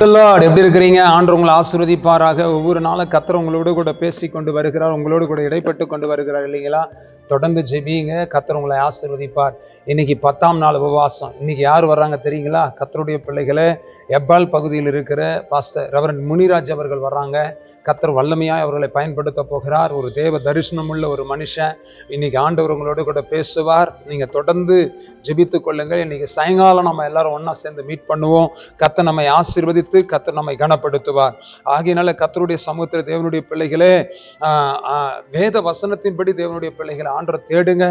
Lord எப்படி இருக்கிறீங்க? ஆண்டு உங்களை ஆசிர்வதிப்பாராக. ஒவ்வொரு நாளும் கத்தர் உங்களோடு கூட பேசி கொண்டு வருகிறார். உங்களோடு கூட இடைப்பட்டு கொண்டு வருகிறார் இல்லைங்களா? தொடர்ந்து ஜெபிங்க. கத்தர் உங்களை ஆசிர்வதிப்பார். இன்னைக்கு பத்தாம் நாள் உபவாசம். இன்னைக்கு யார் வர்றாங்க தெரியுங்களா? கத்தருடைய பிள்ளைகளை எப்பால் பகுதியில் இருக்கிற பாஸ்டர் ரெவரன் முனிராஜ் அவர்கள் வர்றாங்க. கத்தர் வல்லமையாய் அவர்களை பயன்படுத்த போகிறார். ஒரு தேவ தரிசனம் உள்ள ஒரு மனுஷன். இன்னைக்கு ஆண்டவர் உங்களோடு கூட பேசுவார். நீங்கள் தொடர்ந்து ஜெபித்து கொள்ளுங்கள். இன்னைக்கு சாயங்காலம் நம்ம எல்லாரும் ஒன்றா சேர்ந்து மீட் பண்ணுவோம். கத்த நம்மை ஆசீர்வதித்து கத்தர் நம்மை கனப்படுத்துவார். ஆகையினால கத்தருடைய சமூகத்தில் தேவனுடைய பிள்ளைகளே வேத வசனத்தின்படி தேவனுடைய பிள்ளைகளை ஆண்டரை தேடுங்க.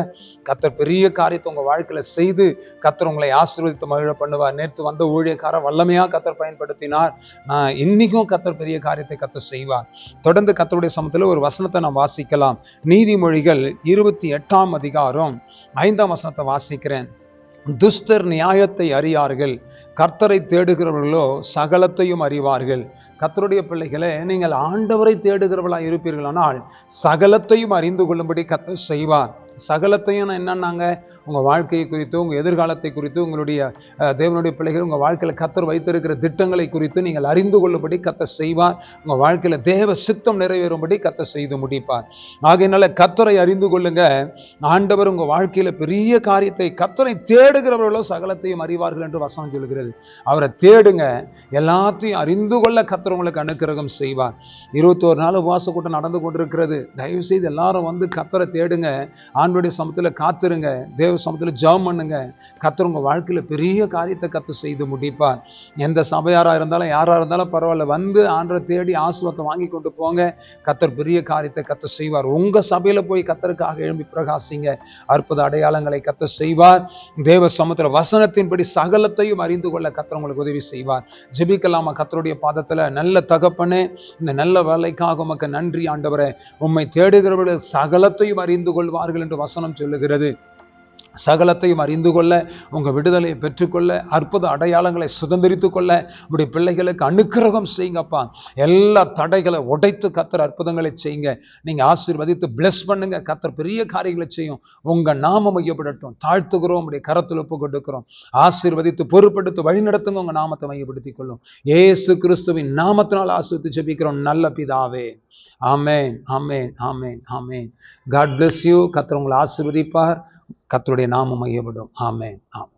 கத்தர் பெரிய காரியத்தை உங்க வாழ்க்கையில செய்து கத்தர் உங்களை ஆசீர்வதித்து மகிழ பண்ணுவார். நேற்று வந்த ஊழியக்கார வல்லமையா கத்தர் பயன்படுத்தினார். நான் இன்னைக்கும் கத்தர் பெரிய காரியத்தை கத்தர் செய்வார். தொடர்ந்து கத்தருடைய சமூகத்தில் ஒரு வசனத்தை நாம் வாசிக்கலாம். நீதிமொழிகள் இருபத்தி எட்டாம் அதிகாரம் ஐந்தாம் வசனத்தை வாசிக்கிறேன். துஸ்தர் நியாயத்தை அறியார்கள். கர்த்தரை தேடுகிறவர்களோ சகலத்தையும் அறிவார்கள். கர்த்தருடைய பிள்ளைகளே நீங்கள் ஆண்டவரை தேடுகிறவர்களா இருப்பீர்களானால் சகலத்தையும் அறிந்து கொள்ளும்படி கர்த்தர் செய்வார். சகலத்தையும் என்னன்னாங்க? உங்கள் வாழ்க்கையை குறித்து உங்கள் எதிர்காலத்தை குறித்து உங்களுடைய தேவனுடைய பிள்ளைகள் உங்கள் வாழ்க்கையில கத்தர் வைத்திருக்கிற திட்டங்களை குறித்து நீங்கள் அறிந்து கொள்ளும்படி கத்தர் செய்வார். உங்கள் வாழ்க்கையில தேவ சித்தம் நிறைவேறும்படி கத்தர் செய்து முடிப்பார். ஆகையினால கத்தரை அறிந்து கொள்ளுங்க. ஆண்டவர் உங்க வாழ்க்கையில பெரிய காரியத்தை கத்தரை தேடுகிறவர்களோ சகலத்தையும் அறிவார்கள் என்று வசனம் சொல்கிறது. இருக்கிறது அவரை தேடுங்க. எல்லாத்தையும் அறிந்து கொள்ள கத்தரவங்களுக்கு அனுக்கிரகம் செய்வார். இருபத்தோரு நாள் உபவாச கூட்டம் நடந்து கொண்டிருக்கிறது. தயவு செய்து எல்லாரும் வந்து கத்தரை தேடுங்க. ஆண்டுடைய சமத்தில் காத்துருங்க. தேவ சமத்தில் ஜெபம் பண்ணுங்க. கத்தர் உங்கள் வாழ்க்கையில் பெரிய காரியத்தை கத்து செய்து முடிப்பார். எந்த சபையாராக இருந்தாலும் யாராக இருந்தாலும் பரவாயில்ல. வந்து ஆண்டரை தேடி ஆசுவத்தை வாங்கி கொண்டு போங்க. கத்தர் பெரிய காரியத்தை கத்து செய்வார். உங்க சபையில போய் கத்தருக்காக எழும்பி பிரகாசிங்க. அற்புத அடையாளங்களை கத்த செய்வார். தேவ சமுத்திர வசனத்தின்படி சகலத்தையும் அறிந்து கொள்ள கத்தர் உங்களுக்கு உதவி செய்வார். ஜெபிக்கலாமா? கத்தருடைய பாதத்துல நல்ல தகப்பனே இந்த நல்ல வேலைக்காக உமக்கு நன்றி ஆண்டவரே. உம்மை தேடுகிறவர்கள் சகலத்தையும் அறிந்து கொள்வார்கள் என்று வசனம் சொல்லுகிறது. சகலத்தையும் அறிந்து கொள்ள உங்கள் விடுதலையை பெற்றுக்கொள்ள அற்புத அடையாளங்களை சுதந்திரித்து கொள்ள உங்களுடைய பிள்ளைகளுக்கு அனுக்கிரகம் செய்யுங்கப்பா. எல்லா தடைகளை உடைத்து கத்தர் அற்புதங்களை செய்யுங்க. நீங்கள் ஆசீர்வதித்து பிளஸ் பண்ணுங்க. கத்தர் பெரிய காரியங்களை செய்யும். உங்கள் நாமம் மையப்படட்டும். தாழ்த்துகிறோம். உடைய கரத்தில் ஒப்பு கொடுக்கிறோம். ஆசீர்வதித்து பொறுப்படுத்து வழிநடத்துங்க உங்கள் நாமத்தை மையப்படுத்திக் கொள்ளும். ஏசு கிறிஸ்துவின் நாமத்தினால் ஆசீர்வதித்து ஜெபிக்கிறோம். நல்ல பிதாவே. ஆமேன். ஆமேன். ஆமேன். ஆமேன். காட் பிளஸ் யூ கத்தர் உங்களை ஆசீர்வதிப்பார். கத்தருடைய நாமம் மையப்படும் ஆமே ஆமே